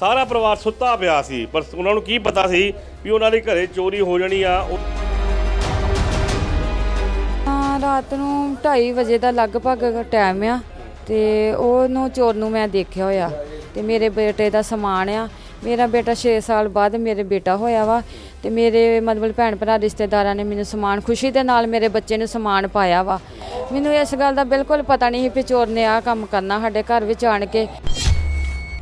ਸਾਰਾ ਪਰਿਵਾਰ ਸੁੱਤਾ ਪਿਆ ਸੀ, ਪਰ ਉਹਨਾਂ ਨੂੰ ਕੀ ਪਤਾ ਸੀ ਵੀ ਉਹਨਾਂ ਦੇ ਘਰੇ ਚੋਰੀ ਹੋ ਜਾਣੀ ਆ। ਹਾਂ, ਰਾਤ ਨੂੰ 2:30 ਵਜੇ ਦਾ ਲਗਭਗ ਟਾਈਮ ਆ ਤੇ ਉਹਨੂੰ ਚੋਰ ਨੂੰ ਮੈਂ ਦੇਖਿਆ ਹੋਇਆ ਤੇ ਮੇਰੇ ਬੇਟੇ ਦਾ ਸਮਾਨ ਆ। ਮੇਰਾ ਬੇਟਾ 6 ਸਾਲ ਬਾਅਦ ਮੇਰੇ ਬੇਟਾ ਹੋਇਆ ਵਾ ਤੇ ਮੇਰੇ ਮਤਲਬ ਭੈਣ ਭਰਾ ਰਿਸ਼ਤੇਦਾਰਾਂ ਨੇ ਮੈਨੂੰ ਸਮਾਨ, ਖੁਸ਼ੀ ਦੇ ਨਾਲ ਮੇਰੇ ਬੱਚੇ ਨੂੰ ਸਮਾਨ ਪਾਇਆ ਵਾ। ਮੈਨੂੰ ਇਸ ਗੱਲ ਦਾ ਬਿਲਕੁਲ ਪਤਾ ਨਹੀਂ ਸੀ ਵੀ ਚੋਰ ਨੇ ਆਹ ਕੰਮ ਕਰਨਾ ਸਾਡੇ ਘਰ ਵਿੱਚ ਆਣ ਕੇ।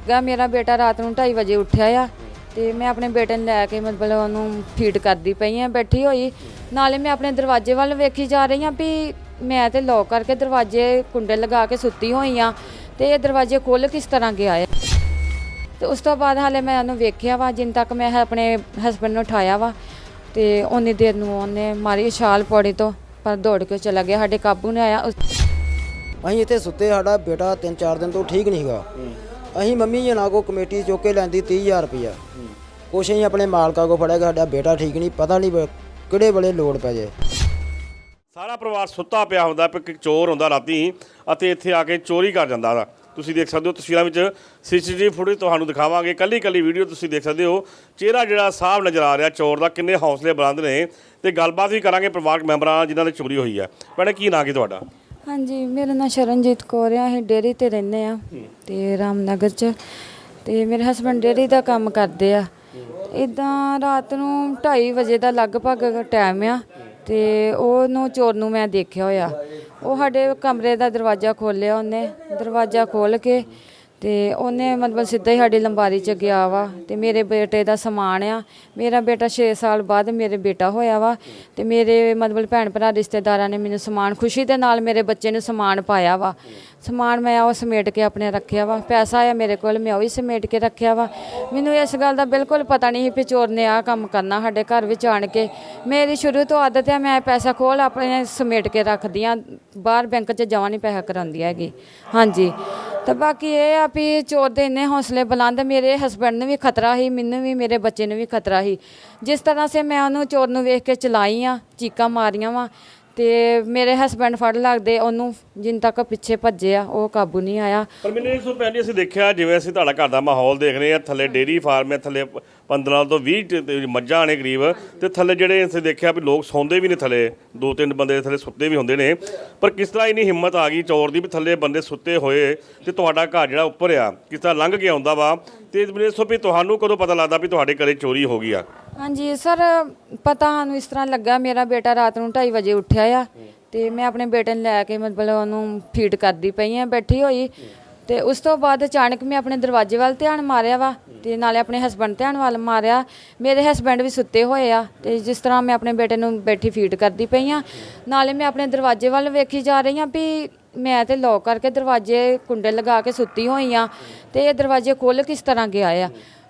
ਗਾ ਮੇਰਾ ਬੇਟਾ ਰਾਤ ਨੂੰ 2:30 ਵਜੇ ਉੱਠਿਆ ਆ ਤੇ ਮੈਂ ਆਪਣੇ ਬੇਟੇ ਨੂੰ ਲੈ ਕੇ ਮਤਲਬ ਉਹਨੂੰ ਫੀਡ ਕਰਦੀ ਪਈ ਆ ਬੈਠੀ ਹੋਈ। ਨਾਲੇ ਮੈਂ ਆਪਣੇ ਦਰਵਾਜ਼ੇ ਵੱਲ ਵੇਖੀ ਜਾ ਰਹੀ ਆ ਵੀ ਮੈਂ ਤੇ ਲੋਕ ਕਰਕੇ ਦਰਵਾਜ਼ੇ ਕੁੰਡੇ ਲਗਾ ਕੇ ਸੁੱਤੀ ਹੋਈ ਆ ਤੇ ਇਹ ਦਰਵਾਜ਼ੇ ਖੋਲ ਕਿਸ ਤਰ੍ਹਾਂ ਗਿਆ ਹੈ ਤੇ ਉਸ ਤੋਂ ਬਾਅਦ ਹਾਲੇ ਮੈਂ ਉਹਨੂੰ ਵੇਖਿਆ ਵਾ ਜਿੰਨ ਤੱਕ ਮੈਂ ਆਪਣੇ ਹਸਬੰਡ ਨੂੰ ਉਠਾਇਆ ਵਾ ਤੇ ਉਨੀ ਦੇਰ ਨੂੰ ਉਹਨੇ ਮਾਰੀ ਛਾਲ ਪੌੜੀ ਤੋਂ ਪਰ ਦੌੜ ਕੇ ਚਲਾ ਗਿਆ ਸਾਡੇ ਕਾਬੂ ਨੇ ਆਇਆ। ਅਸੀਂ ਇੱਥੇ ਸੁੱਤੇ ਸਾਡਾ ਬੇਟਾ 3-4 ਦਿਨ ਤੋਂ ਠੀਕ ਨਹੀਂ ਹੈਗਾ। ਅਸੀਂ ਮੰਮੀ ਜੀ ਕੋ ਕਮੇਟੀ ਚੁੱਕ ਕੇ ਲੈਂਦੀ 30000 ਰੁਪਇਆ। ਕੁਛ ਅਸੀਂ ਆਪਣੇ ਮਾਲਕਾ ਕੋ ਫੜਿਆ ਕਿ ਸਾਡਾ ਬੇਟਾ ਠੀਕ ਨਹੀਂ, ਪਤਾ ਨਹੀਂ ਬ- ਕਿਹੜੇ ਵੇਲੇ ਲੋੜ ਪੈ ਜੇ ਸਾਰਾ ਪਰਿਵਾਰ ਸੁੱਤਾ ਪਿਆ ਹੁੰਦਾ ਪਰ ਇੱਕ ਚੋਰ ਹੁੰਦਾ ਰਾਤੀ ਅਤੇ ਇੱਥੇ ਆ ਕੇ ਚੋਰੀ ਕਰ ਜਾਂਦਾ ਵਾ। ਤੁਸੀਂ ਦੇਖ ਸਕਦੇ ਹੋ ਤਸਵੀਰਾਂ ਵਿੱਚ ਸੀਸੀਟੀਵੀ ਫੁਟੇਜ ਤੁਹਾਨੂੰ ਦਿਖਾਵਾਂਗੇ। ਕੱਲੀ ਕੱਲੀ ਵੀਡੀਓ ਤੁਸੀਂ ਦੇਖ ਸਕਦੇ ਹੋ। ਚਿਹਰਾ ਜਿਹੜਾ ਸਾਫ਼ ਨਜ਼ਰ ਆ ਰਿਹਾ ਚੋਰ ਦਾ, ਕਿੰਨੇ ਹੌਸਲੇ ਬੁਲੰਦ ਨੇ। ਤੇ ਗੱਲਬਾਤ ਵੀ ਕਰਾਂਗੇ ਪਰਿਵਾਰਕ ਮੈਂਬਰਾਂ ਨਾਲ ਜਿਨ੍ਹਾਂ ਦੀ ਚੋਰੀ ਹੋਈ ਹੈ ਭੈਣੇ, ਕੀ ਨਾਂ ਕੀ ਤੁਹਾਡਾ? ਹਾਂਜੀ ਮੇਰਾ ਨਾਂ ਸ਼ਰਨਜੀਤ ਕੌਰ ਆ ਅਸੀਂ ਡੇਅਰੀ ਤੇ ਰਹਿੰਦੇ ਆ ਤੇ ਰਾਮਨਗਰ ਚ। ਤੇ ਮੇਰੇ ਹਸਬੰਡ ਡੇਅਰੀ ਦਾ ਕੰਮ ਕਰਦੇ ਆ। ਇਦਾਂ ਰਾਤ ਨੂੰ 2:30 ਵਜੇ ਦਾ ਲਗਭਗ ਟਾਈਮ ਆ ਤੇ ਉਹਨੂੰ ਚੋਰ ਨੂੰ ਮੈਂ ਦੇਖਿਆ ਹੋਇਆ। ਉਹ ਸਾਡੇ ਕਮਰੇ ਦਾ ਦਰਵਾਜ਼ਾ ਖੋਲ੍ਹਿਆ ਉਹਨੇ ਦਰਵਾਜ਼ਾ ਖੋਲ ਕੇ ਤੇ ਉਹਨੇ ਮਤਲਬ ਸਿੱਧਾ ਹੀ ਸਾਡੀ ਲੰਬਾਰੀ 'ਚ ਗਿਆ ਵਾ ਤੇ ਮੇਰੇ ਬੇਟੇ ਦਾ ਸਮਾਨ ਆ। ਮੇਰਾ ਬੇਟਾ 6 ਸਾਲ ਬਾਅਦ ਮੇਰੇ ਬੇਟਾ ਹੋਇਆ ਵਾ ਤੇ ਮੇਰੇ ਮਤਲਬ ਭੈਣ ਭਰਾ ਰਿਸ਼ਤੇਦਾਰਾਂ ਨੇ ਮੈਨੂੰ ਸਮਾਨ ਖੁਸ਼ੀ ਦੇ ਨਾਲ ਮੇਰੇ ਬੱਚੇ ਨੂੰ ਸਮਾਨ ਪਾਇਆ ਵਾ। ਸਮਾਨ ਮੈਂ ਉਹ ਸਮੇਟ ਕੇ ਆਪਣੇ ਰੱਖਿਆ ਵਾ। ਪੈਸਾ ਆ ਮੇਰੇ ਕੋਲ, ਮੈਂ ਉਹ ਵੀ ਸਮੇਟ ਕੇ ਰੱਖਿਆ ਵਾ। ਮੈਨੂੰ ਇਸ ਗੱਲ ਦਾ ਬਿਲਕੁਲ ਪਤਾ ਨਹੀਂ ਸੀ ਵੀ ਚੋਰ ਨੇ ਆਹ ਕੰਮ ਕਰਨਾ ਸਾਡੇ ਘਰ ਵਿੱਚ ਆਣ ਕੇ। ਮੇਰੀ ਸ਼ੁਰੂ ਤੋਂ ਆਦਤ ਹੈ ਮੈਂ ਪੈਸਾ ਖੋਲ ਆਪਣੇ ਸਮੇਟ ਕੇ ਰੱਖਦੀ ਆ। ਬਾਹਰ ਬੈਂਕ 'ਚ ਜਮਾ ਨਹੀਂ ਪੈਸਾ ਕਰਾਉਂਦੀ ਹੈਗੀ। ਹਾਂਜੀ। ਤੇ ਬਾਕੀ ਇਹ ਆ ਵੀ ਚੋਰ ਦੇ ਇੰਨੇ ਹੌਸਲੇ ਬੁਲੰਦ, ਮੇਰੇ ਹਸਬੰਡ ਨੂੰ ਵੀ ਖਤਰਾ ਸੀ, ਮੈਨੂੰ ਵੀ, ਮੇਰੇ ਬੱਚੇ ਨੂੰ ਵੀ ਖਤਰਾ ਸੀ। ਜਿਸ ਤਰ੍ਹਾਂ ਸੇ ਮੈਂ ਉਹਨੂੰ ਚੋਰ ਨੂੰ ਵੇਖ ਕੇ ਚਲਾਈ ਆ, ਚੀਕਾਂ ਮਾਰੀਆਂ ਵਾ, ਤੇ ਮੇਰੇ ਹਸਬੰਡ ਫੜ ਲੱਗਦੇ, ਉਹਨੂੰ ਜਿੰਨ ਤੱਕ ਪਿੱਛੇ ਭੱਜੇ ਆ, ਉਹ ਕਾਬੂ ਨਹੀਂ ਆਇਆ। ਪਰ ਮੈਨੂੰ ਇਸ ਤੋਂ ਪਹਿਲੇ ਅਸੀਂ ਦੇਖਿਆ, ਜਿਵੇਂ ਅਸੀਂ ਤੁਹਾਡਾ ਘਰ ਦਾ ਮਾਹੌਲ ਦੇਖ ਰਹੇ ਹਾਂ ਥੱਲੇ ਡੇਰੀ ਫਾਰਮ ਹੈ, ਥੱਲੇ 15 ਤੋਂ 20 ਤੇ- ਮੱਝਾਂ ਨੇ ਕਰੀਬ, ਤੇ ਥੱਲੇ ਜਿਹੜੇ ਅਸੀਂ ਦੇਖਿਆ ਵੀ ਲੋਕ ਸੌਂਦੇ ਵੀ ਨੇ ਥੱਲੇ, ਦੋ ਤਿੰਨ ਬੰਦੇ ਥੱਲੇ ਸੁੱਤੇ ਵੀ ਹੁੰਦੇ ਨੇ। ਪਰ ਕਿਸ ਤਰ੍ਹਾਂ ਇੰਨੀ ਹਿੰਮਤ ਆ ਗਈ ਚੋਰ ਦੀ ਵੀ ਥੱਲੇ ਬੰਦੇ ਸੁੱਤੇ ਹੋਏ ਤੇ ਤੁਹਾਡਾ ਘਰ ਜਿਹੜਾ ਉੱਪਰ ਆ, ਕਿਸ ਤਰ੍ਹਾਂ ਲੰਘ ਕੇ ਆਉਂਦਾ ਵਾ? ਤੇ ਮੈਨੂੰ ਇਸ ਵੀ ਤੁਹਾਨੂੰ ਕਦੋਂ ਪਤਾ ਲੱਗਦਾ ਵੀ ਤੁਹਾਡੇ ਘਰੇ ਚੋਰੀ ਹੋ ਗਈ ਆ? ਹਾਂਜੀ, ਸਰ, ਪਤਾ ਸਾਨੂੰ ਇਸ ਤਰ੍ਹਾਂ ਲੱਗਾ, ਮੇਰਾ ਬੇਟਾ ਰਾਤ ਨੂੰ 2:30 ਵਜੇ ਉੱਠਿਆ ਆ ਤੇ ਮੈਂ ਆਪਣੇ ਬੇਟੇ ਨੂੰ ਲੈ ਕੇ ਮਤਲਬ ਉਹਨੂੰ ਫੀਡ ਕਰਦੀ ਪਈ ਆ, ਬੈਠੀ ਹੋਈ। ਤੇ ਉਸ ਤੋਂ ਬਾਅਦ ਅਚਾਨਕ ਮੈਂ ਆਪਣੇ ਦਰਵਾਜ਼ੇ ਵੱਲ ਧਿਆਨ ਮਾਰਿਆ ਵਾ ਤੇ ਨਾਲੇ ਆਪਣੇ ਹਸਬੰਡ ਧਿਆਨ ਵੱਲ ਮਾਰਿਆ। ਮੇਰੇ ਹਸਬੰਡ ਵੀ ਸੁੱਤੇ ਹੋਏ ਆ ਤੇ ਜਿਸ ਤਰ੍ਹਾਂ ਮੈਂ ਆਪਣੇ ਬੇਟੇ ਨੂੰ ਬੈਠੀ ਫੀਡ ਕਰਦੀ ਪਈ ਆ, ਨਾਲੇ ਮੈਂ ਆਪਣੇ ਦਰਵਾਜ਼ੇ ਵੱਲ ਵੇਖੀ ਜਾ ਰਹੀ ਆ ਵੀ ਮੈਂ ਤੇ ਲੋਕ ਕਰਕੇ ਦਰਵਾਜ਼ੇ ਕੁੰਡੇ ਲਗਾ ਕੇ ਸੁੱਤੀ ਹੋਈ ਆ ਤੇ ਇਹ ਦਰਵਾਜ਼ੇ ਖੁੱਲ ਕਿਸ ਤਰ੍ਹਾਂ ਗਿਆ ਆ।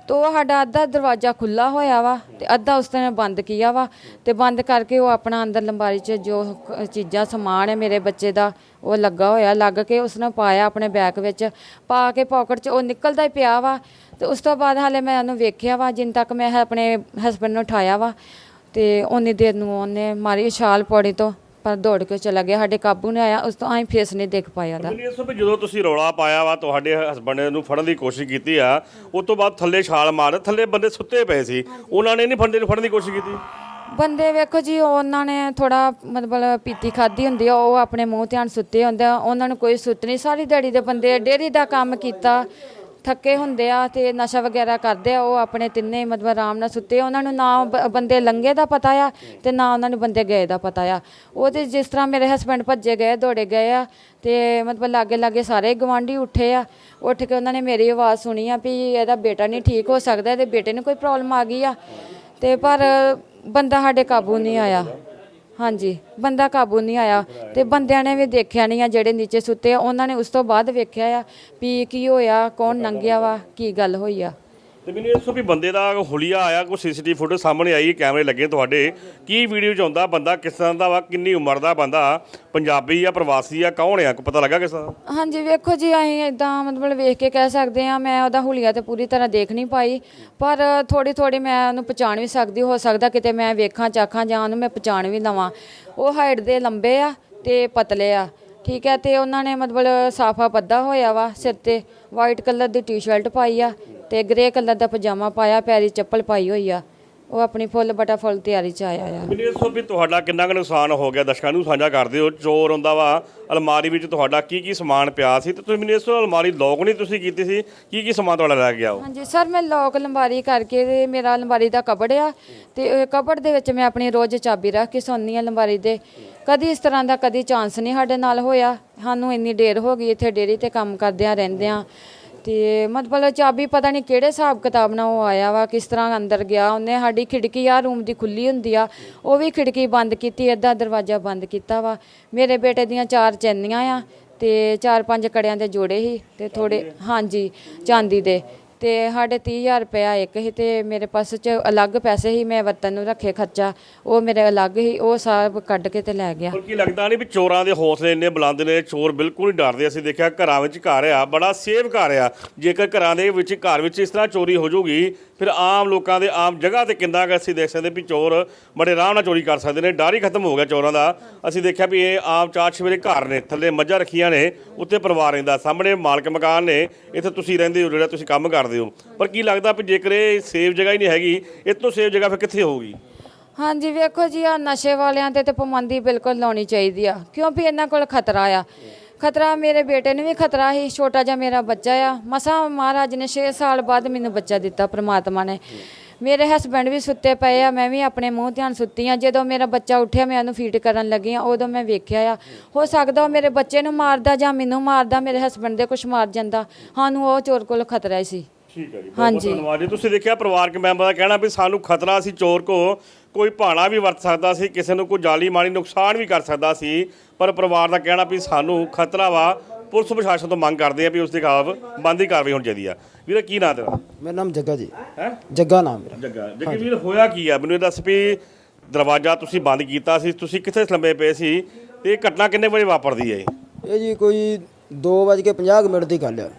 ਤੋ ਸਾਡਾ ਅੱਧਾ ਦਰਵਾਜ਼ਾ ਖੁੱਲਾ ਹੋਇਆ ਵਾ ਤੇ ਅੱਧਾ ਉਸ ਨੇ ਬੰਦ ਕੀਤਾ ਵਾ ਤੇ ਬੰਦ ਕਰਕੇ ਉਹ ਆਪਣਾ ਅੰਦਰ ਲੰਬਾਰੀ 'ਚ ਜੋ ਕ- ਚੀਜ਼ਾਂ, ਸਮਾਨ ਹੈ ਮੇਰੇ ਬੱਚੇ ਦਾ, ਉਹ ਲੱਗਾ ਹੋਇਆ, ਲੱਗ ਕੇ ਉਸਨੇ ਪਾਇਆ ਆਪਣੇ ਬੈਗ ਵਿੱਚ, ਪਾ ਕੇ ਪਾਕਟ 'ਚ ਉਹ ਨਿਕਲਦਾ ਹੀ ਪਿਆ ਵਾ ਤੇ ਉਸ ਤੋਂ ਬਾਅਦ ਹਾਲੇ ਮੈਂ ਉਹਨੂੰ ਵੇਖਿਆ ਵਾ, ਜਿੰਨ ਤੱਕ ਮੈਂ ਆਪਣੇ ਹਸਬੰਡ ਨੂੰ ਉਠਾਇਆ ਵਾ ਤੇ ਉਨੀ ਦੇਰ ਨੂੰ ਉਹਨੇ ਮਾਰੀ ਛਾਲ ਪੌੜੀ ਤੋਂ। ਪਰ ਦੌੜ ਕੇ ਚਲਾ ਗਿਆ ਸਾਡੇ ਕਾਬੂ ਨੇ ਆਇਆ ਉਸ ਤੋਂ ਅਸੀਂ ਫੇਸ ਨਹੀਂ ਦੇਖ ਪਾਇਆ ਦਾ ਮੈਨੂੰ ਇਸ ਵੀ ਜਦੋਂ ਤੁਸੀਂ ਰੌਲਾ ਪਾਇਆ ਵਾ ਤੁਹਾਡੇ ਹਸਬੰਡ ਨੂੰ ਫੜਨ ਦੀ ਕੋਸ਼ਿਸ਼ ਕੀਤੀ ਆ ਉਸ ਤੋਂ ਬਾਅਦ ਥੱਲੇ ਛਾਲ ਮਾਰ ਥੱਲੇ ਬੰਦੇ ਸੁੱਤੇ ਪਏ ਸੀ। ਉਹਨਾਂ ਨੇ ਨਹੀਂ ਫੜਨ ਦੀ ਫੜਨ ਦੀ ਕੋਸ਼ਿਸ਼ ਕੀਤੀ? ਬੰਦੇ ਵੇਖੋ ਜੀ ਉਹਨਾਂ ਨੇ ਥੋੜਾ ਮਤਲਬ ਪੀਤੀ ਖਾਦੀ ਹੁੰਦੀ ਆ ਉਹ ਆਪਣੇ ਮੂੰਹ ਧਿਆਨ ਸੁੱਤੇ ਹੁੰਦੇ ਆ ਉਹਨਾਂ ਨੂੰ ਕੋਈ ਸੁੱਤ ਨਹੀਂ ਸਾਰੀ ਦਿਹਾੜੀ ਦੇ ਬੰਦੇ ਡੇਰੀ ਦਾ ਕੰਮ ਕੀਤਾ। ਥੱਕੇ ਹੁੰਦੇ ਆ ਤੇ ਨਸ਼ਾ ਵਗੈਰਾ ਕਰਦੇ ਆ, ਉਹ ਆਪਣੇ ਤਿੰਨੇ ਮਤਲਬ ਆਰਾਮ ਨਾਲ ਸੁੱਤੇ ਉਹਨਾਂ ਨੂੰ ਨਾ ਬ- ਬੰਦੇ ਲੰਘੇ ਦਾ ਪਤਾ ਆ ਤੇ ਨਾ ਉਹਨਾਂ ਨੂੰ ਬੰਦੇ ਗਏ ਦਾ ਪਤਾ ਆ। ਉਹ ਤੇ ਜਿਸ ਤਰ੍ਹਾਂ ਮੇਰੇ ਹਸਬੰਡ ਭੱਜੇ ਗਏ, ਦੌੜੇ ਗਏ ਆ ਤੇ ਮਤਲਬ ਲਾਗੇ ਲਾਗੇ ਸਾਰੇ ਗਵਾਂਢੀ ਉੱਠੇ ਆ। ਉੱਠ ਕੇ ਉਹਨਾਂ ਨੇ ਮੇਰੀ ਆਵਾਜ਼ ਸੁਣੀ ਆ ਵੀ ਇਹਦਾ ਬੇਟਾ ਨਹੀਂ ਠੀਕ ਹੋ ਸਕਦਾ, ਇਹਦੇ ਬੇਟੇ ਨੂੰ ਕੋਈ ਪ੍ਰੋਬਲਮ ਆ ਗਈ ਆ। ਤੇ ਪਰ ਬੰਦਾ ਸਾਡੇ ਕਾਬੂ ਨਹੀਂ ਆਇਆ। ਹਾਂਜੀ, ਬੰਦਾ ਕਾਬੂ ਨਹੀਂ ਆਇਆ ਤੇ ਬੰਦਿਆਂ ਨੇ ਵੀ ਦੇਖਿਆ ਨਹੀਂ ਆ ਜਿਹੜੇ ਨੀਚੇ ਸੁੱਤੇ ਆ। ਉਹਨਾਂ ਨੇ ਉਸ ਤੋਂ ਬਾਅਦ ਵੇਖਿਆ ਆ ਵੀ ਕੀ ਹੋਇਆ, ਕੌਣ ਲੰਘਿਆ ਵਾ, ਕੀ ਗੱਲ ਹੋਈ ਆ। ਤੇ ਮੈਨੂੰ ਇਹ ਦੱਸੋ ਵੀ ਬੰਦੇ ਦਾ ਹੁਲੀਆ ਆਇਆ, ਕੋਈ ਸੀਸੀਟੀਵੀ ਫੁਟੇਜ ਸਾਹਮਣੇ ਆਈ ਕੈਮਰੇ ਲੱਗੇ ਤੁਹਾਡੇ। ਕੀ ਵੀਡੀਓ ਚ ਆਉਂਦਾ ਬੰਦਾ, ਕਿਸ ਤਰ੍ਹਾਂ ਦਾ ਵਾ, ਕਿੰਨੀ ਉਮਰ ਦਾ ਬੰਦਾ, ਪੰਜਾਬੀ ਆ, ਪ੍ਰਵਾਸੀ ਆ, ਕੌਣ ਆ? ਕੋਈ ਪਤਾ ਲੱਗਾ ਕਿਸ ਤਰ੍ਹਾਂ? ਹਾਂਜੀ, ਵੇਖੋ ਜੀ, ਅਸੀਂ ਇਦਾਂ ਮਤਲਬ ਵੇਖ ਕੇ ਕਹਿ ਸਕਦੇ ਆ ਮੈਂ ਉਹਦਾ ਹੁਲੀਆ ਤੇ ਪੂਰੀ ਤਰ੍ਹਾਂ ਦੇਖ ਨਹੀਂ ਪਾਈ। ਪਰ ਥੋੜੀ ਥੋੜੀ ਮੈਂ ਉਹਨੂੰ ਪਛਾਣ ਵੀ ਸਕਦੀ, ਹੋ ਸਕਦਾ ਕਿਤੇ ਮੈਂ ਵੇਖਾਂ, ਚਾਖਾਂ ਜਾਂ ਉਹਨੂੰ ਮੈਂ ਪਛਾਣ ਵੀ ਲਵਾਂ। ਉਹ ਹਾਈਟ ਦੇ ਲੰਬੇ ਆ ਤੇ ਪਤਲੇ ਆ। ਠੀਕ ਹੈ, ਤੇ ਉਹਨਾਂ ਨੇ ਮਤਲਬ ਸਾਫਾ ਪੱਦਾ ਹੋਇਆ ਵਾ ਸਿਰ ਤੇ ਵਾਈਟ ਕਲਰ ਦੀ ਟੀ-ਸ਼ਰਟ ਪਾਈ ਆ ਤੇ ਗ੍ਰੇ ਕਲਰ ਦਾ ਪਜਾਮਾ ਪਾਇਆ, ਪੈਰੀ ਚੱਪਲ ਪਾਈ ਹੋਈ ਆ। ਉਹ ਆਪਣੀ ਫੁੱਲ ਬਟਾ ਫੁੱਲ ਤਿਆਰੀ ਚ ਆਇਆ ਆ। ਮੈਨੂੰ ਇਹ ਦੱਸੋ ਵੀ ਤੁਹਾਡਾ ਕਿੰਨਾ ਕੁ ਨੁਕਸਾਨ ਹੋ ਗਿਆ? ਦਰਸ਼ਕਾਂ ਨੂੰ ਸਾਂਝਾ ਕਰਦੇ ਹੋ ਚੋਰ ਹੁੰਦਾ ਵਾ ਅਲਮਾਰੀ ਵਿੱਚ ਤੁਹਾਡਾ ਕੀ ਕੀ ਸਮਾਨ ਪਿਆ ਸੀ? ਤੇ ਤੁਸੀਂ ਮੈਨੂੰ ਤੋਂ ਅਲਮਾਰੀ ਲੋਕ ਨਹੀਂ ਤੁਸੀਂ ਕੀਤੀ ਸੀ? ਕੀ ਕੀ ਸਮਾਨ ਤੁਹਾਡਾ ਰਹਿ ਗਿਆ ਉਹ ਹਾਂਜੀ ਸਰ ਮੈਂ ਲੋਕ ਲੰਬਾਰੀ ਕਰਕੇ ਤੇ ਮੇਰਾ ਲੰਬਾਰੀ ਦਾ ਕਬੜ ਆ ਤੇ ਕਬੜ ਦੇ ਵਿੱਚ ਮੈਂ ਆਪਣੀ ਰੋਜ਼ ਚਾਬੀ ਰੱਖ ਕੇ ਸੌਂਦੀ ਆ ਲੰਬਾਰੀ ਦੇ। ਕਦੀ ਇਸ ਤਰ੍ਹਾਂ ਦਾ ਕਦੀ ਚਾਂਸ ਨਹੀਂ ਸਾਡੇ ਨਾਲ ਹੋਇਆ। ਸਾਨੂੰ ਇੰਨੀ ਦੇਰ ਹੋ ਗਈ ਇੱਥੇ ਡੇਰੀ ਤੇ ਕੰਮ ਕਰਦਿਆਂ ਰਹਿੰਦਿਆਂ। ਤੇ ਮਤਲਬ ਚਾਬੀ ਪਤਾ ਨਹੀਂ ਕਿਹੜੇ ਹਿਸਾਬ ਕਿਤਾਬ ਨਾਲ ਉਹ ਆਇਆ ਵਾ, ਕਿਸ ਤਰ੍ਹਾਂ ਅੰਦਰ ਗਿਆ। ਉਹਨੇ ਸਾਡੀ ਖਿੜਕੀ ਆ ਰੂਮ ਦੀ ਖੁੱਲੀ ਹੁੰਦੀ ਆ, ਉਹ ਵੀ ਖਿੜਕੀ ਬੰਦ ਕੀਤੀ ਅੱਧਾ ਦਰਵਾਜ਼ਾ ਬੰਦ ਕੀਤਾ ਵਾ। ਮੇਰੇ ਬੇਟੇ ਦੀਆਂ ਚਾਰ ਚੈਨੀਆਂ ਆ ਤੇ ਚਾਰ ਪੰਜ ਕੜਿਆਂ ਦੇ ਜੋੜੇ ਸੀ ਤੇ ਥੋੜੇ ਹਾਂਜੀ, ਚਾਂਦੀ ਦੇ। ਤੇ ਸਾਡੇ 30000 ਰੁਪਇਆ ਇੱਕ ਸੀ ਤੇ ਮੇਰੇ ਪਾਸ ਚ ਅਲੱਗ ਪੈਸੇ ਸੀ, ਮੈਂ ਵਰਤਨ ਨੂੰ ਰੱਖੇ ਖਰਚਾ, ਉਹ ਮੇਰੇ ਅਲੱਗ ਸੀ, ਉਹ ਸਭ ਕੱਢ ਕੇ ਤੇ ਲੈ ਗਿਆ। ਪਰ ਕੀ ਲੱਗਦਾ ਨਹੀਂ ਵੀ ਚੋਰਾਂ ਦੇ ਹੌਸਲੇ ਇੰਨੇ ਬੁਲੰਦ ਨੇ, ਚੋਰ ਬਿਲਕੁਲ ਨਹੀਂ ਡਰਦੇ, ਅਸੀਂ ਦੇਖਿਆ ਘਰਾਂ ਵਿੱਚ ਘਰ ਆ, ਬੜਾ ਸੇਫ ਘਰ ਆ। ਜੇਕਰ ਘਰਾਂ ਦੇ ਵਿੱਚ, ਘਰ ਵਿੱਚ ਇਸ ਤਰ੍ਹਾਂ ਚੋਰੀ ਹੋ ਜਾਊਗੀ, ਫਿਰ ਆਮ ਲੋਕਾਂ ਦੇ, ਆਮ ਜਗ੍ਹਾ ਤੇ ਕਿੰਨਾ ਕੁ ਅਸੀਂ ਦੇਖ ਸਕਦੇ ਵੀ ਚੋਰ ਬੜੇ ਆਰਾਮ ਨਾਲ ਚੋਰੀ ਕਰ ਸਕਦੇ ਨੇ, ਡਰ ਹੀ ਖਤਮ ਹੋ ਗਿਆ ਚੋਰਾਂ ਦਾ। ਅਸੀਂ ਦੇਖਿਆ ਵੀ ਇਹ ਆਮ ਚਾਰ ਛਵੇਰੇ ਘਰ ਨੇ, ਥੱਲੇ ਮੱਝਾਂ ਰੱਖੀਆਂ ਨੇ, ਉੱਤੇ ਪਰਿਵਾਰ ਰਹਿੰਦਾ, ਸਾਹਮਣੇ ਮਾਲਕ ਮਕਾਨ ਨੇ, ਇੱਥੇ ਤੁਸੀਂ ਰਹਿੰਦੇ ਹੋ ਜਿਹੜਾ ਤੁਸੀਂ ਕੰਮ ਕਰਦੇ ਹੋ ਪਰ ਕੀ ਲੱਗਦਾ ਵੀ ਜੇਕਰ ਇਹ ਸੇਫ ਜਗ੍ਹਾ ਹੀ ਨਹੀਂ ਹੈਗੀ, ਇਹ ਤੋਂ ਸੇਫ ਜਗ੍ਹਾ ਫਿਰ ਕਿੱਥੇ ਹੋਊਗੀ? ਹਾਂਜੀ, ਵੇਖੋ ਜੀ ਆ ਨਸ਼ੇ ਵਾਲਿਆਂ ਤੇ ਤੇ ਪਾਬੰਦੀ ਬਿਲਕੁਲ ਲਾਉਣੀ ਚਾਹੀਦੀ ਆ। ਕਿਉਂਕਿ ਇਹਨਾਂ ਕੋਲ ਖਤਰਾ ਆ। ਖਤਰਾ ਮੇਰੇ ਬੇਟੇ ਨੂੰ ਵੀ ਖਤਰਾ ਸੀ, ਛੋਟਾ ਜਿਹਾ ਮੇਰਾ ਬੱਚਾ ਆ। ਮਸਾ ਮਹਾਰਾਜ ਨੇ 6 ਸਾਲ ਬਾਅਦ ਮੈਨੂੰ ਬੱਚਾ ਦਿੱਤਾ, ਪ੍ਰਮਾਤਮਾ ਨੇ। ਮੇਰੇ ਹਸਬੰਡ ਵੀ ਸੁੱਤੇ ਪਏ ਆ, ਮੈਂ ਵੀ ਆਪਣੇ ਮੂੰਹ ਧਿਆਨ ਸੁੱਤੀ ਆ। ਜਦੋਂ ਮੇਰਾ ਬੱਚਾ ਉੱਠਿਆ, ਮੈਂ ਉਹਨੂੰ ਫੀਡ ਕਰਨ ਲੱਗੀ ਆ, ਉਦੋਂ ਮੈਂ ਵੇਖਿਆ ਆ। ਹੋ ਸਕਦਾ ਉਹ ਮੇਰੇ ਬੱਚੇ ਨੂੰ ਮਾਰਦਾ ਜਾਂ ਮੈਨੂੰ ਮਾਰਦਾ, ਮੇਰੇ ਹਸਬੰਡ ਦੇ ਕੁਝ ਮਾਰ ਜਾਂਦਾ। ਸਾਨੂੰ ਉਹ ਚੋਰ ਕੋਲ ਖਤਰਾ ਹੀ ਸੀ। ਠੀਕ ਹੈ ਜੀ ਬਹੁਤ ਹਾਂਜੀ। ਧੰਨਵਾਦ ਜੀ। ਤੁਸੀਂ ਦੇਖਿਆ ਪਰਿਵਾਰਕ ਮੈਂਬਰ ਦਾ ਕਹਿਣਾ ਵੀ ਸਾਨੂੰ ਖਤਰਾ ਸੀ ਚੋਰ ਕੋ ਕੋਈ ਭਾਣਾ ਵੀ ਵਰਤ ਸਕਦਾ ਸੀ ਕਿਸੇ ਨੂੰ ਕੋਈ ਜਾਲੀ ਮਾਲੀ ਨੁਕਸਾਨ ਵੀ ਕਰ ਸਕਦਾ ਸੀ ਪਰ ਪਰਿਵਾਰ ਦਾ ਕਹਿਣਾ ਵੀ ਸਾਨੂੰ ਖਤਰਾ ਵਾ ਪੁਲਿਸ ਪ੍ਰਸ਼ਾਸਨ ਤੋਂ ਮੰਗ ਕਰਦੇ ਆ ਵੀ ਉਸ ਦੇ ਖਿਲਾਫ ਬੰਦੀ ਕਾਰਵਾਈ ਹੋਣੀ ਚਾਹੀਦੀ ਆ। ਵੀਰੇ ਕੀ ਨਾਂ ਤੇਰਾ? ਮੇਰਾ ਨਾਮ ਜੱਗਾ ਜੀ। ਹੈ? ਜੱਗਾ ਨਾਮ ਮੇਰਾ। ਜੱਗਾ। ਜੱਗੀ ਵੀਰ ਹੋਇਆ ਕੀ ਆ? ਮੈਨੂੰ ਇਹ ਦੱਸ ਵੀ ਦਰਵਾਜ਼ਾ ਤੁਸੀਂ ਬੰਦ ਕੀਤਾ ਸੀ ਤੁਸੀਂ ਕਿੱਥੇ ਲੰਬੇ ਪਏ ਸੀ? ਤੇ ਇਹ ਘਟਨਾ ਕਿੰਨੇ ਵਜੇ ਵਾਪਰਦੀ ਹੈ ਇਹ? ਇਹ ਜੀ ਕੋਈ 2:50 ਮਿੰਟ ਦੀ ਗੱਲ ਆ।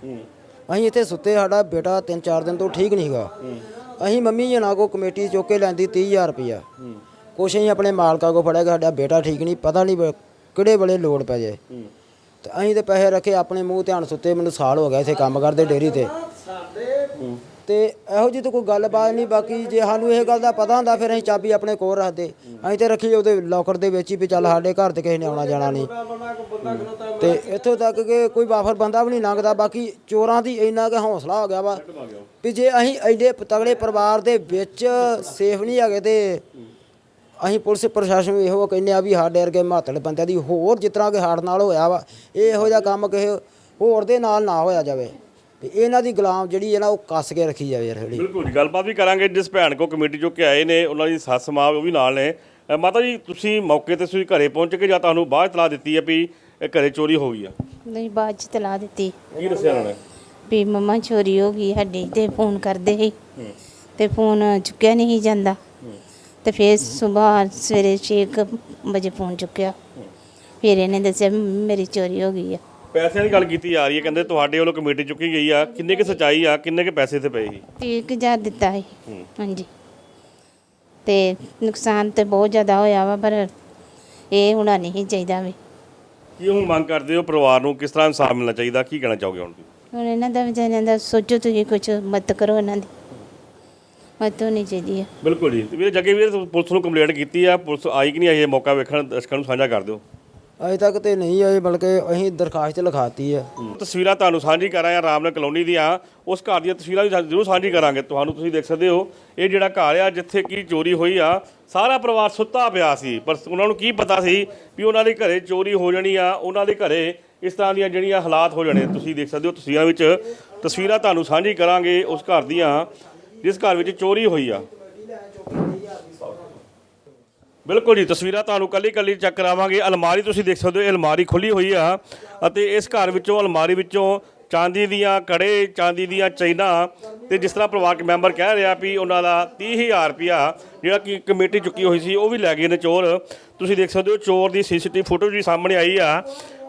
ਅਸੀਂ ਇੱਥੇ ਸੁੱਤੇ, ਸਾਡਾ ਬੇਟਾ 3-4 ਦਿਨ ਤੋਂ ਠੀਕ ਨਹੀਂ ਹੈਗਾ। ਅਸੀਂ ਮੰਮੀ ਜਨਾ ਕੋ ਕਮੇਟੀ ਚੁੱਕ ਕੇ ਲੈਂਦੀ 30000 ਰੁਪਇਆ। ਕੁਛ ਅਸੀਂ ਆਪਣੇ ਮਾਲਕਾ ਕੋ ਫੜਿਆ ਕਿ ਸਾਡਾ ਬੇਟਾ ਠੀਕ ਨਹੀਂ ਪਤਾ ਨਹੀਂ ਕਿਹੜੇ ਵੇਲੇ ਲੋੜ ਪੈ ਜਾਏ ਤੇ ਅਸੀਂ ਤੇ ਪੈਸੇ ਰੱਖੇ, ਆਪਣੇ ਮੂੰਹ ਧਿਆਨ ਸੁੱਤੇ, ਮੈਨੂੰ ਸਾਲ ਹੋ ਗਿਆ ਇੱਥੇ ਕੰਮ ਕਰਦੇ ਡੇਰੀ ਤੇ। ਤੇ ਇਹੋ ਜਿਹੀ ਤਾਂ ਕੋਈ ਗੱਲਬਾਤ ਨਹੀਂ, ਬਾਕੀ ਜੇ ਸਾਨੂੰ ਇਹ ਗੱਲ ਦਾ ਪਤਾ ਹੁੰਦਾ, ਫਿਰ ਅਸੀਂ ਚਾਬੀ ਆਪਣੇ ਕੋਲ ਰੱਖਦੇ। ਅਸੀਂ ਤੇ ਰੱਖੀ ਉਹਦੇ ਲੋਕਰ ਦੇ ਵਿੱਚ ਹੀ ਵੀ ਚੱਲ ਸਾਡੇ ਘਰ ਤੇ ਕਿਸੇ ਨੇ ਆਉਣਾ ਜਾਣਾ ਨਹੀਂ। ਤੇ ਇੱਥੋਂ ਤੱਕ ਕਿ ਕੋਈ ਵਾਫਰ ਬੰਦਾ ਵੀ ਨਹੀਂ ਲੰਘਦਾ, ਬਾਕੀ ਚੋਰਾਂ ਦੀ ਇੰਨਾ ਕਿ ਹੌਸਲਾ ਹੋ ਗਿਆ ਵਾ ਵੀ ਜੇ ਅਸੀਂ ਐਡੇ ਤਗੜੇ ਪਰਿਵਾਰ ਦੇ ਵਿੱਚ ਸੇਫ ਨਹੀਂ ਹੈਗੇ ਤੇ ਅਸੀਂ ਪੁਲਿਸ ਪ੍ਰਸ਼ਾਸਨ ਨੂੰ ਇਹੋ ਕਹਿੰਦੇ ਆ ਵੀ ਸਾਡੇ ਵਰਗੇ ਮਾਤੜ ਬੰਦਿਆਂ ਦੀ ਹੋਰ ਜਿਸ ਤਰ੍ਹਾਂ ਕਿ ਹਾੜ ਨਾਲ ਹੋਇਆ ਵਾ ਇਹ ਇਹੋ ਜਿਹਾ ਕੰਮ ਕਿਸੇ ਹੋਰ ਦੇ ਨਾਲ ਨਾ ਹੋਇਆ ਜਾਵੇ। ਤੇ ਇਹਨਾਂ ਦੀ ਗੁਲਾਮ ਜਿਹੜੀ ਹੈ ਨਾ ਉਹ ਕੱਸ ਕੇ ਰੱਖੀ ਜਾਵੇ ਯਾਰ ਥੋੜੀ ਬਿਲਕੁਲ ਜੀ ਗੱਲਬਾਤ ਵੀ ਕਰਾਂਗੇ ਜਿਸ ਭੈਣ ਕੋ ਕਮੇਟੀ ਚੋਂ ਕੇ ਆਏ ਨੇ ਉਹਨਾਂ ਦੀ ਸੱਸ ਮਾਂ ਉਹ ਵੀ ਨਾਲ ਨੇ। ਅ, ਮਾਤਾ ਜੀ ਤੁਸੀਂ ਮੌਕੇ ਤੇ ਤੁਸੀਂ ਘਰੇ ਪਹੁੰਚ ਕੇ ਜਾਂ ਤੁਹਾਨੂੰ ਬਾਅਦ ਇਤਲਾਹ ਦਿੱਤੀ ਹੈ ਵੀ ਇਹ ਘਰੇ ਚੋਰੀ ਹੋ ਗਈ ਆ? ਨਹੀਂ ਬਾਅਦ ਚ ਤਲਾ ਦਿੱਤੀ। ਕੀ ਦੱਸਿਆ ਉਹਨਾਂ ਨੇ? ਵੀ ਮੰਮਾ ਚੋਰੀ ਹੋ ਗਈ ਸਾਡੀ ਤੇ ਫੋਨ ਕਰਦੇ ਸੀ। ਤੇ ਫੋਨ ਚੁੱਕਿਆ ਨਹੀਂ ਜਾਂਦਾ। ਤੇ ਫਿਰ ਸਵੇਰ ਸਵੇਰੇ 6 ਵਜੇ ਫੋਨ ਚੁੱਕਿਆ। ਫਿਰ ਇਹਨੇ ਦੱਸਿਆ ਵੀ ਮੇਰੀ ਚੋਰੀ ਹੋ ਗਈ ਆ। ਪੈਸਿਆਂ ਦੀ ਗੱਲ ਕੀਤੀ ਜਾ ਰਹੀ ਹੈ ਕਹਿੰਦੇ ਤੁਹਾਡੇ ਵੱਲੋਂ ਕਮੇਟੀ ਚੁੱਕੀ ਗਈ ਆ ਕਿੰਨੇ ਕੁ ਸਚਾਈ ਆ ਕਿੰਨੇ ਕੁ ਪੈਸੇ ਤੇ ਪਏ ਸੀ? ਤੇ ਇੱਕ ਹਜ਼ਾਰ ਦਿੱਤਾ ਸੀ। ਹਾਂਜੀ। ਤੇ ਨੁਕਸਾਨ ਤੇ ਬਹੁਤ ਜ਼ਿਆਦਾ ਹੋਇਆ ਵਾ ਪਰ ਇਹ ਹੋਣਾ ਨਹੀਂ ਚਾਹੀਦਾ ਵੀ। ਕੀ ਹੁਣ ਮੰਗ ਕਰਦੇ ਹੋ ਪਰਿਵਾਰ ਨੂੰ ਕਿਸ ਤਰ੍ਹਾਂ ਇਨਸਾਫ ਮਿਲਣਾ ਚਾਹੀਦਾ ਕੀ ਕਹਿਣਾ ਚਾਹੋਗੇ ਹੁਣ? ਹੁਣ ਇਹਨਾਂ ਦਾ ਵਿਚਾਰਿਆਂ ਦਾ ਸੋਚੋ ਤੁਸੀਂ ਕੁਝ ਮਤ ਕਰੋ ਇਹਨਾਂ ਦੀ। ਮਤ ਹੋਣੀ ਚਾਹੀਦੀ ਬਿਲਕੁਲ ਜੀ। ਵੀਰੇ ਜੱਗੇ ਵੀਰੇ ਪੁਲਿਸ ਨੂੰ ਕੰਪਲੇਂਟ ਕੀਤੀ ਆ ਪੁਲਿਸ ਆਈ ਕਿ ਨਹੀਂ ਆਈ ਇਹ ਮੌਕਾ ਵੇਖਣ ਦਰਸ਼ਕਾਂ ਨੂੰ ਸਾਂਝਾ ਕਰ ਦਿਓ। ਅਜੇ ਤੱਕ ਤੇ ਨਹੀਂ ਆਏ, ਬਲਕਿ ਅਸੀਂ ਦਰਖਾਸਤ ਲਿਖਾਤੀ ਹੈ ਤਸਵੀਰਾਂ ਤੁਹਾਨੂੰ ਸਾਂਝੀ ਕਰਾਂ ਆ ਰਾਮਨਗਰ ਕਲੋਨੀ ਦੀਆਂ, ਉਸ ਘਰ ਦੀਆਂ ਤਸਵੀਰਾਂ ਵੀ ਜ਼ਰੂਰ ਸਾਂਝੀ ਕਰਾਂਗੇ। ਤੁਹਾਨੂੰ ਤੁਸੀਂ ਦੇਖ ਸਕਦੇ ਹੋ, ਇਹ ਜਿਹੜਾ ਘਰ ਆ, ਜਿੱਥੇ ਕੀ ਚੋਰੀ ਹੋਈ ਆ, ਸਾਰਾ ਪਰਿਵਾਰ ਸੁੱਤਾ ਪਿਆ ਸੀ। ਪਰ ਉਹਨਾਂ ਨੂੰ ਕੀ ਪਤਾ ਸੀ ਵੀ ਉਹਨਾਂ ਦੇ ਘਰੇ ਚੋਰੀ ਹੋ ਜਾਣੀ ਆ, ਉਹਨਾਂ ਦੇ ਘਰੇ ਇਸ ਤਰ੍ਹਾਂ ਦੀਆਂ ਜਿਹੜੀਆਂ ਹਾਲਾਤ ਹੋ ਜਾਣੇ ਤੁਸੀਂ ਦੇਖ ਸਕਦੇ ਹੋ ਤਸਵੀਰਾਂ ਵਿੱਚ, ਤਸਵੀਰਾਂ ਤੁਹਾਨੂੰ ਸਾਂਝੀ ਕਰਾਂਗੇ ਉਸ ਘਰ ਦੀਆਂ, ਜਿਸ ਘਰ ਵਿੱਚ ਚੋਰੀ ਹੋਈ ਆ। ਬਿਲਕੁਲ ਜੀ, ਤਸਵੀਰਾਂ ਤੁਹਾਨੂੰ ਕੱਲੀ ਕੱਲੀ ਚੈੱਕ ਕਰਾਵਾਂਗੇ। ਅਲਮਾਰੀ ਤੁਸੀਂ ਦੇਖ ਸਕਦੇ ਹੋ, ਇਹ ਅਲਮਾਰੀ ਖੁੱਲੀ ਹੋਈ ਆ ਅਤੇ ਇਸ ਘਰ ਵਿੱਚੋਂ, ਅਲਮਾਰੀ ਵਿੱਚੋਂ ਚਾਂਦੀ ਦੀਆਂ ਕੜੇ, ਚਾਂਦੀ ਦੀਆਂ ਚੈਨਾਂ ਤੇ ਜਿਸ ਤਰ੍ਹਾਂ ਪਰਿਵਾਰਕ ਮੈਂਬਰ ਕਹਿ ਰਿਹਾ ਵੀ ਉਹਨਾਂ ਦਾ 30000 ਰੁਪਇਆ ਜਿਹੜਾ ਕਿ ਕਮੇਟੀ ਚੁੱਕੀ ਹੋਈ ਸੀ, ਉਹ ਵੀ ਲੈ ਗਏ ਨੇ ਚੋਰ। ਤੁਸੀਂ ਦੇਖ ਸਕਦੇ ਹੋ, ਚੋਰ ਦੀ ਸੀਸੀਟੀਵੀ ਫੁਟੇਜ ਵੀ ਸਾਹਮਣੇ ਆਈ ਆ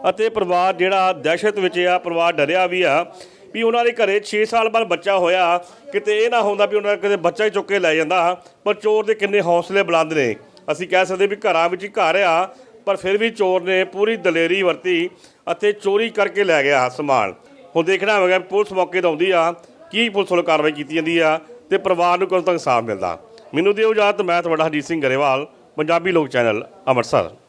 ਅਤੇ ਪਰਿਵਾਰ ਜਿਹੜਾ ਦਹਿਸ਼ਤ ਵਿੱਚ ਆ, ਪਰਿਵਾਰ ਡਰਿਆ ਵੀ ਆ ਵੀ ਉਹਨਾਂ ਦੇ ਘਰੇ 6 ਸਾਲ ਬਾਅਦ ਬੱਚਾ ਹੋਇਆ, ਕਿਤੇ ਇਹ ਨਾ ਹੁੰਦਾ ਵੀ ਉਹਨਾਂ ਦਾ ਕਿਤੇ ਬੱਚਾ ਹੀ ਚੁੱਕ ਕੇ ਲੈ ਜਾਂਦਾ, ਪਰ ਚੋਰ ਦੇ ਕਿੰਨੇ ਹੌਸਲੇ ਬੁਲੰਦ ਨੇ। ਅਸੀਂ ਕਹਿ ਸਕਦੇ ਵੀ ਘਰਾਂ ਵਿੱਚ ਹੀ ਘਰ ਆ, ਪਰ ਫਿਰ ਵੀ ਚੋਰ ਨੇ ਪੂਰੀ ਦਲੇਰੀ ਵਰਤੀ ਅਤੇ ਚੋਰੀ ਕਰਕੇ ਲੈ ਗਿਆ ਸਮਾਨ। ਹੁਣ ਦੇਖਣਾ ਹੋਵੇਗਾ ਪੁਲਿਸ ਮੌਕੇ ਤੇ ਆਉਂਦੀ ਆ, ਕੀ ਪੁਲਿਸ ਵੱਲੋਂ ਕਾਰਵਾਈ ਕੀਤੀ ਜਾਂਦੀ ਆ ਤੇ ਪਰਿਵਾਰ ਨੂੰ ਕਦੋਂ ਤੱਕ ਇਨਸਾਫ਼ ਮਿਲਦਾ। ਮੈਨੂੰ ਦਿਓ ਇਜਾਜ਼ਤ, ਮੈਂ ਤੁਹਾਡਾ ਹਰਜੀਤ ਸਿੰਘ ਗਰੇਵਾਲ, ਪੰਜਾਬੀ ਲੋਕ ਚੈਨਲ, ਅੰਮ੍ਰਿਤਸਰ।